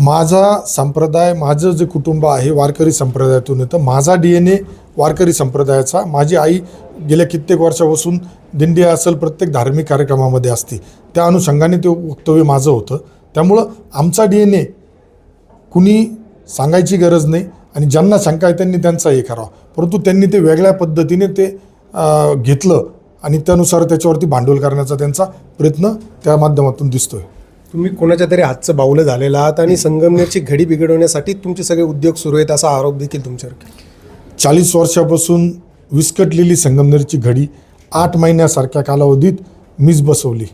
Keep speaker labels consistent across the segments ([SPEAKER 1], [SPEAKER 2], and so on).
[SPEAKER 1] माझा संप्रदाय माझं जे कुटुंब आहे वारकरी संप्रदायातून येतं. माझा डी एन ए वारकरी संप्रदायाचा. माझी आई गेल्या कित्येक वर्षापासून दिंडी असेल प्रत्येक धार्मिक कार्यक्रमामध्ये असते. त्या अनुषंगाने ते वक्तव्य माझं होतं. त्यामुळं आमचा डी एन ए कुणी सांगायची गरज नाही आणि ज्यांना शंका आहे त्यांनी त्यांचा हे करावा. परंतु त्यांनी ते वेगळ्या पद्धतीने ते घेतलं आणि त्यानुसार त्याच्यावरती भांडवल करण्याचा त्यांचा प्रयत्न त्या माध्यमातून दिसतोय.
[SPEAKER 2] तुम्ही कोणाच्या तरी हातचं बाहुलं झालेलं आहात आणि संगमनेरची घडी बिघडवण्यासाठी तुमचे सगळे उद्योग सुरू आहेत असा आरोप देखील तुमच्यावर केला.
[SPEAKER 1] चाळीस वर्षापासून विस्कटलेली संगमनेरची घडी आठ महिन्यासारख्या कालावधीत मीच बसवली.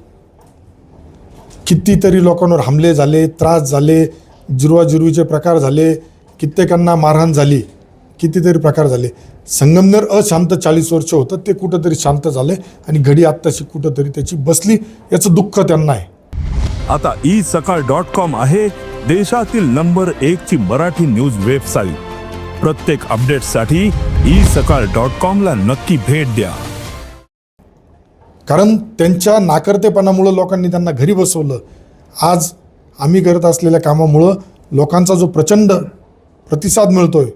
[SPEAKER 1] कितीतरी लोकांवर हमले झाले त्रास झाले जिरवाजिरवीचे प्रकार झाले कित्येकांना मारहाण झाली कितीतरी प्रकार झाले. संगमनेर अशांत चाळीस वर्ष होतं ते कुठंतरी शांत झाले आणि घडी आत्ताशी कुठंतरी त्याची बसली याचं दुःख त्यांना आहे.
[SPEAKER 3] आता ई सकाळ डॉट कॉम आहे देशातील नंबर एक ची मराठी न्यूज वेबसाईट. प्रत्येक अपडेटसाठी ई सकाळ डॉट कॉम ला नक्की भेट द्या.
[SPEAKER 1] कारण त्यांच्या नाकर्तेपणामुळं लोकांनी त्यांना घरी बसवलं. आज आम्ही करत असलेल्या कामामुळं लोकांचा जो प्रचंड प्रतिसाद मिळतोय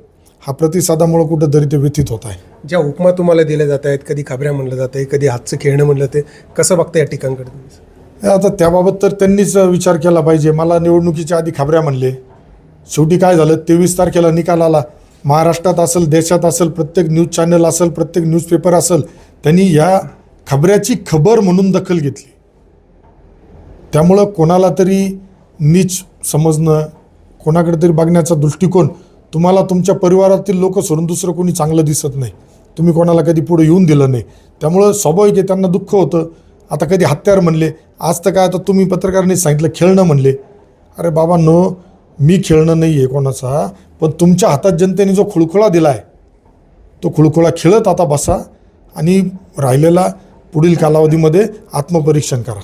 [SPEAKER 1] हा प्रतिसादामुळं कुठंतरी ते व्यथित होत आहे.
[SPEAKER 2] ज्या उपमा तुम्हाला दिल्या जात आहेत कधी खबऱ्या म्हणलं जात आहे कधी हातचं खेळणं म्हणलं ते कसं बघता या ठिकाणकडे तुम्ही?
[SPEAKER 1] हे आता त्याबाबत तर त्यांनीच विचार केला पाहिजे. मला निवडणुकीच्या आधी खबऱ्या म्हणले. शेवटी काय झालं? तेवीस तारखेला निकाल आला. महाराष्ट्रात असेल देशात असेल प्रत्येक न्यूज चॅनल असेल प्रत्येक न्यूजपेपर असेल त्यांनी या खबऱ्याची खबर म्हणून दखल घेतली. त्यामुळं कोणाला तरी नीच समजणं कोणाकडे तरी बघण्याचा दृष्टिकोन तुम्हाला तुमच्या परिवारातील लोक सोडून दुसरं कोणी चांगलं दिसत नाही. तुम्ही कोणाला कधी पुढे येऊन दिलं नाही. त्यामुळं स्वाभाविक आहे त्यांना दुःख होतं. आता कधी हत्यार म्हणले आज तर काय आता तुम्ही पत्रकारांनी सांगितलं खेळणं म्हणले. अरे बाबा नो मी खेळणं नाही आहे कोणाचा पण तुमच्या हातात जनतेने जो खुळखुळा दिला आहे तो खुळखुळा खेळत आता बसा आणि राहिलेला पुढील कालावधीमध्ये आत्मपरीक्षण करा.